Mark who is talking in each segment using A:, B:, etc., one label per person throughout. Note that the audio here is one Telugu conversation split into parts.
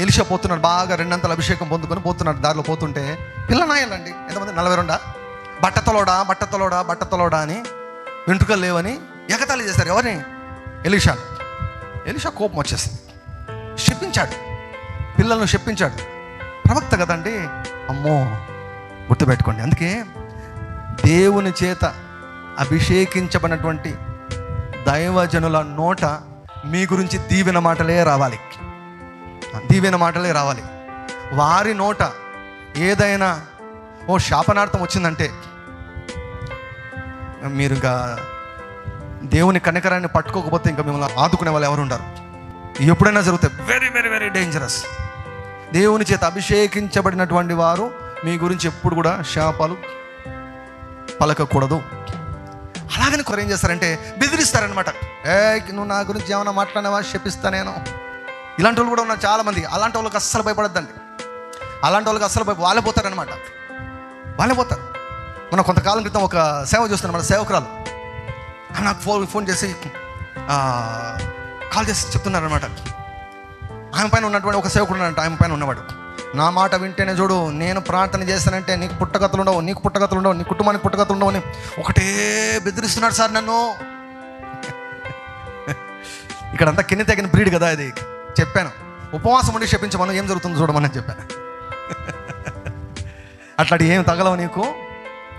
A: ఎలిషా పోతున్నాడు బాగా రెండంతల అభిషేకం పొందుకొని పోతున్నాడు దారిలో పోతుంటే పిల్లనాయాలండి ఎంతమంది? నలభై రెండా? బట్టతలోడా బట్టతలోడా బట్టతలోడా అని వెంట్రుకలు లేవని ఎగతాళి చేశారు. ఎవరిని? ఎలిషా. ఎలిషా కోపం వచ్చేసింది. శప్పించాడు పిల్లలను శప్పించాడు ప్రవక్త కదండి? అమ్మో గుర్తుపెట్టుకోండి. అందుకే దేవుని చేత అభిషేకించబడినటువంటి దైవజనుల నోట మీ గురించి దీవెన మాటలే రావాలి. దీవెన మాటలే రావాలి. వారి నోట ఏదైనా ఓ శాపనార్థం వచ్చిందంటే మీరు ఇంకా దేవుని కనికరాన్ని పట్టుకోకపోతే ఇంకా మిమ్మల్ని ఆదుకునే వాళ్ళు ఎవరు ఉండరు. ఎప్పుడైనా జరుగుతాయి వెరీ వెరీ వెరీ డేంజరస్ దేవుని చేత అభిషేకించబడినటువంటి వారు మీ గురించి ఎప్పుడు కూడా శాపాలు పలకకూడదు. అలాగని కొర ఏం చేస్తారంటే బెదిరిస్తారనమాట ఏ నువ్వు నా గురించి ఏమైనా మాట్లాడినావా? చెప్పిస్తా నేను. ఇలాంటి వాళ్ళు కూడా ఉన్నారు చాలామంది. అలాంటి వాళ్ళకి అస్సలు భయపడద్దండి. అలాంటి వాళ్ళకి అస్సలు భయపడ వాళ్ళే పోతారనమాట వాళ్ళే పోతారు. మనం కొంతకాలం క్రితం ఒక సేవ చూస్తున్నాం మన సేవకురాలు నాకు ఫోన్ ఫోన్ చేసి కాల్ చేసి చెప్తున్నారనమాట ఆమె పైన ఉన్నటువంటి ఒక సేవకుడు ఉన్నాడంట ఆమె పైన ఉన్నవాడు. నా మాట వింటేనే చూడు నేను ప్రార్థన చేస్తానంటే నీకు పుట్టగతులు ఉండవు నీకు పుట్టగతులు ఉండవు నీ కుటుంబానికి పుట్టగతులు ఉండవు అని ఒకటే బెదిరిస్తున్నాడు సార్ నన్ను. ఇక్కడంతా కింద తగిన బ్రీడ్ కదా అది చెప్పాను. ఉపవాసం ఉండి క్షపించమని ఏం జరుగుతుందో చూడమని చెప్పాను. అట్లాంటి ఏం తగలవు నీకు?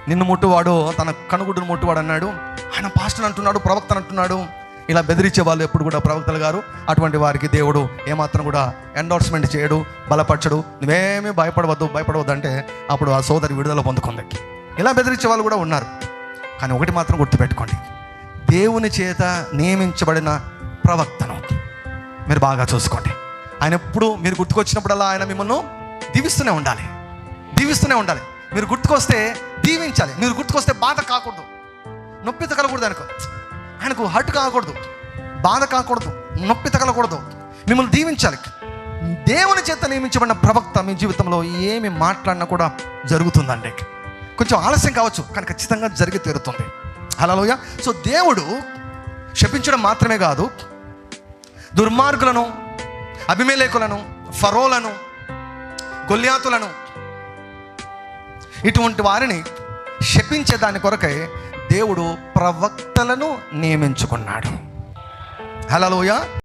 A: నిన్ను ముట్టువాడు తన కనుగుడ్డును ముట్టువాడు అన్నాడు. ఆయన పాస్టర్ అంటున్నాడు ప్రవక్తను అంటున్నాడు. ఇలా బెదిరించే వాళ్ళు ఎప్పుడు కూడా ప్రవక్తలు గారు. అటువంటి వారికి దేవుడు ఏమాత్రం కూడా ఎండోర్స్మెంట్ చేయడు బలపరచడు. నువ్వేమీ భయపడవద్దు భయపడవద్దు అంటే అప్పుడు ఆ సోదరి విడుదల పొందుకుంది. ఇలా బెదిరించే వాళ్ళు కూడా ఉన్నారు. కానీ ఒకటి మాత్రం గుర్తుపెట్టుకోండి. దేవుని చేత నియమించబడిన ప్రవక్తన మీరు బాగా చూసుకోండి. ఆయన ఎప్పుడు మీరు గుర్తుకొచ్చినప్పుడల్లా ఆయన మిమ్మల్ని దీవిస్తూనే ఉండాలి. దీవిస్తూనే ఉండాలి. మీరు గుర్తుకొస్తే దీవించాలి. మీరు గుర్తుకొస్తే బాధ కాకూడదు. నొప్పి తగలకూడదు ఆయనకు. ఆయనకు హర్ట్ కాకూడదు. బాధ కాకూడదు. నొప్పి తగలకూడదు. మిమ్మల్ని దీవించాలి. దేవుని చేత నియమించబడిన ప్రవక్త మీ జీవితంలో ఏమి మాట్లాడినా కూడా జరుగుతుందండి. కొంచెం ఆలస్యం కావచ్చు కానీ ఖచ్చితంగా జరిగి తీరుతుంది. లోయ సో దేవుడు శపించడం మాత్రమే కాదు దుర్మార్గులను అభిమేలేకులను ఫరోలను గొల్యాతులను ఇటువంటి వారిని శపించే దాని కొరకై దేవుడు ప్రవక్తలను నియమించుకున్నాడు. హలోయ